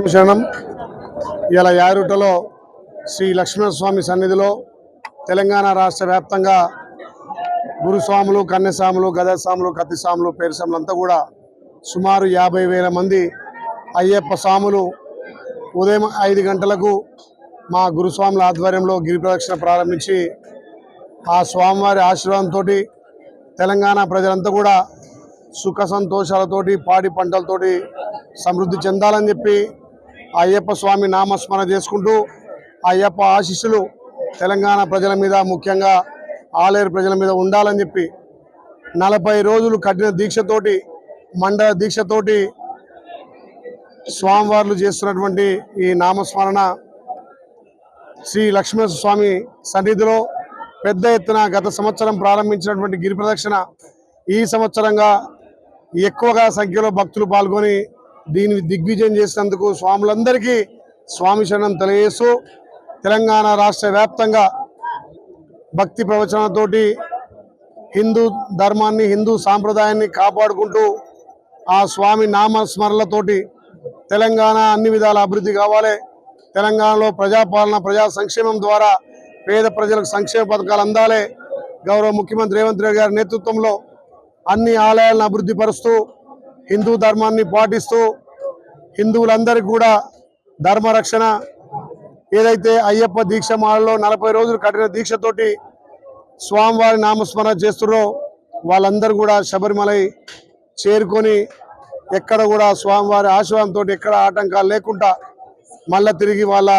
స్వామి శరణం ఇలా యారుటలో శ్రీ లక్ష్మణస్వామి సన్నిధిలో తెలంగాణ రాష్ట్ర వ్యాప్తంగా గురుస్వాములు కన్యస్వాములు గదస్వాములు కత్తిస్వాములు పేరుస్వాములు అంతా కూడా సుమారు యాభై వేల మంది అయ్యప్ప స్వాములు ఉదయం ఐదు గంటలకు మా గురుస్వాముల ఆధ్వర్యంలో గిరి ప్రదక్షిణ ప్రారంభించి ఆ స్వామివారి ఆశీర్వాదంతో తెలంగాణ ప్రజలంతా కూడా సుఖ సంతోషాలతోటి పాడి పంటలతోటి సమృద్ధి చెందాలని చెప్పి అయ్యప్ప స్వామి నామస్మరణ చేసుకుంటూ అయ్యప్ప ఆశీస్సులు తెలంగాణ ప్రజల మీద ముఖ్యంగా ఆలేరు ప్రజల మీద ఉండాలని చెప్పి నలభై రోజులు కఠిన దీక్షతోటి మండల దీక్షతోటి స్వామివార్లు చేస్తున్నటువంటి ఈ నామస్మరణ శ్రీ లక్ష్మణ స్వామి సన్నిధిలో పెద్ద ఎత్తున గత సంవత్సరం ప్రారంభించినటువంటి గిరి ప్రదక్షిణ ఈ సంవత్సరంగా ఎక్కువగా సంఖ్యలో భక్తులు పాల్గొని దీన్ని దిగ్విజయం చేసినందుకు స్వాములందరికీ స్వామి శరణం తెలియజేస్తూ తెలంగాణ రాష్ట్ర వ్యాప్తంగా భక్తి ప్రవచనాలతోటి హిందూ ధర్మాన్ని హిందూ సాంప్రదాయాన్ని కాపాడుకుంటూ ఆ స్వామి నామస్మరణలతోటి తెలంగాణ అన్ని విధాల అభివృద్ధి కావాలి. తెలంగాణలో ప్రజాపాలన ప్రజా సంక్షేమం ద్వారా పేద ప్రజలకు సంక్షేమ పథకాలు అందాలి. గౌరవ ముఖ్యమంత్రి రేవంత్ రెడ్డి గారి నేతృత్వంలో అన్ని ఆలయాలను అభివృద్ధి పరుస్తూ హిందూ ధర్మాన్ని పాటిస్తూ హిందువులందరికీ కూడా ధర్మరక్షణ ఏదైతే అయ్యప్ప దీక్ష మాలలో నలభై రోజులు కఠిన దీక్షతోటి స్వామివారి నామస్మరణ చేస్తున్నారో వాళ్ళందరూ కూడా శబరిమలై చేరుకొని ఎక్కడ కూడా స్వామివారి ఆశీర్వాదంతో ఎక్కడ ఆటంకాలు లేకుండా మళ్ళా తిరిగి వాళ్ళ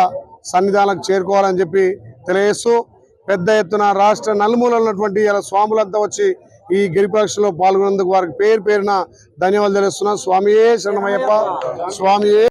సన్నిధానాలకు చేరుకోవాలని చెప్పి తెలియజేస్తూ పెద్ద ఎత్తున రాష్ట్ర నలుమూలలో ఉన్నటువంటి ఇలా స్వాములంతా వచ్చి ఈ గిరి పరీక్షలో పాల్గొన్నందుకు వారికి పేరు పేరున ధన్యవాదాలు తెలుస్తున్నా. స్వామియే శరణమయ్యప్ప. స్వామియే